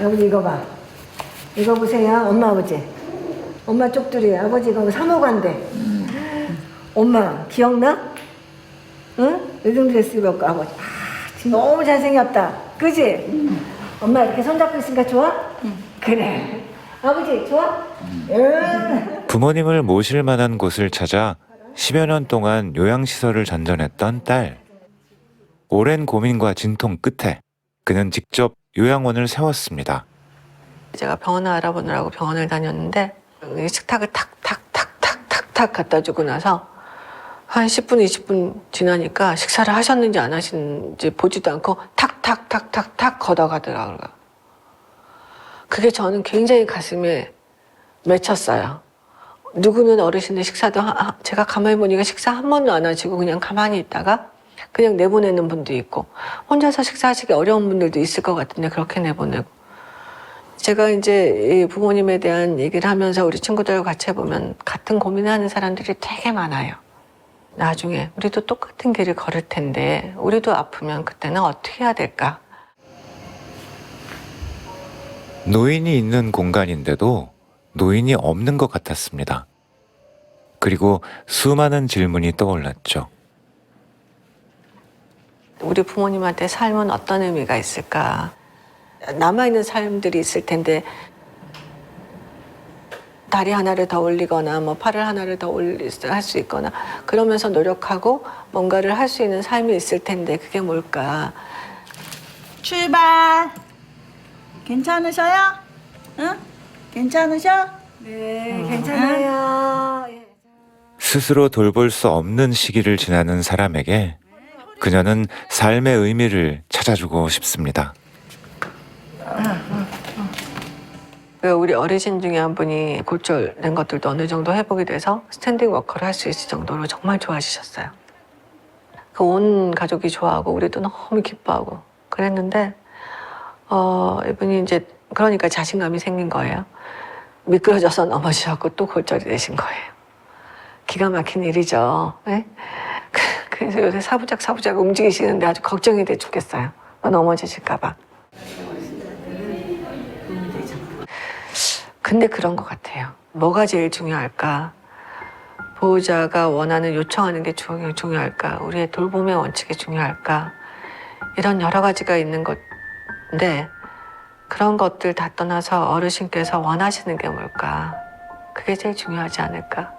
아버지 이거 봐. 이거 보세요. 엄마 아버지. 엄마 쪽들이 아버지 이거 사모관대. 엄마 기억나? 응? 요즘 드레스 입었고 아버지. 아, 진짜 너무 잘생겼다. 그지? 엄마 이렇게 손잡고 있으니까 좋아? 그래. 아버지 좋아? 응. 부모님을 모실 만한 곳을 찾아 10여 년 동안 요양시설을 전전했던 딸. 오랜 고민과 진통 끝에 그는 직접 요양원을 세웠습니다. 제가 병원을 알아보느라고 병원을 다녔는데 이 식탁을 탁탁탁탁탁탁 갖다 주고 나서 한 10분, 20분 지나니까 식사를 하셨는지 안 하시는지 보지도 않고 탁탁탁탁탁 걷어가더라고요. 그게 저는 굉장히 가슴에 맺혔어요. 누구는 어르신들 식사도 하- 하- 제가 가만히 보니까 식사 한 번도 안 하시고 그냥 가만히 있다가 그냥 내보내는 분도 있고 혼자서 식사하시기 어려운 분들도 있을 것 같은데 그렇게 내보내고 제가 이제 이 부모님에 대한 얘기를 하면서 우리 친구들과 같이 해보면 같은 고민하는 사람들이 되게 많아요. 나중에 우리도 똑같은 길을 걸을 텐데 우리도 아프면 그때는 어떻게 해야 될까? 노인이 있는 공간인데도 노인이 없는 것 같았습니다. 그리고 수많은 질문이 떠올랐죠. 우리 부모님한테 삶은 어떤 의미가 있을까? 남아있는 삶들이 있을 텐데 다리 하나를 더 올리거나 뭐 팔을 하나를 더 올릴 수 있거나 그러면서 노력하고 뭔가를 할 수 있는 삶이 있을 텐데 그게 뭘까? 출발. 괜찮으셔요? 응? 괜찮으셔? 네, 괜찮아요. 예. 스스로 돌볼 수 없는 시기를 지나는 사람에게 그녀는 삶의 의미를 찾아주고 싶습니다. 그 우리 어르신 중에 한 분이 골절된 것들도 어느 정도 회복이 돼서 스탠딩 워커를 할 수 있을 정도로 정말 좋아지셨어요. 그 온 가족이 좋아하고 우리도 너무 기뻐하고 그랬는데 어 이분이 이제 그러니까 자신감이 생긴 거예요. 미끄러져서 넘어지셨고 또 골절이 되신 거예요. 기가 막힌 일이죠. 예? 그래서 요새 사부작 사부작 움직이시는데 아주 걱정이 돼 죽겠어요. 넘어지실까봐. 근데 그런 것 같아요. 뭐가 제일 중요할까? 보호자가 원하는 요청하는 게 중요, 중요할까? 우리의 돌봄의 원칙이 중요할까? 이런 여러 가지가 있는 건데 그런 것들 다 떠나서 어르신께서 원하시는 게 뭘까? 그게 제일 중요하지 않을까?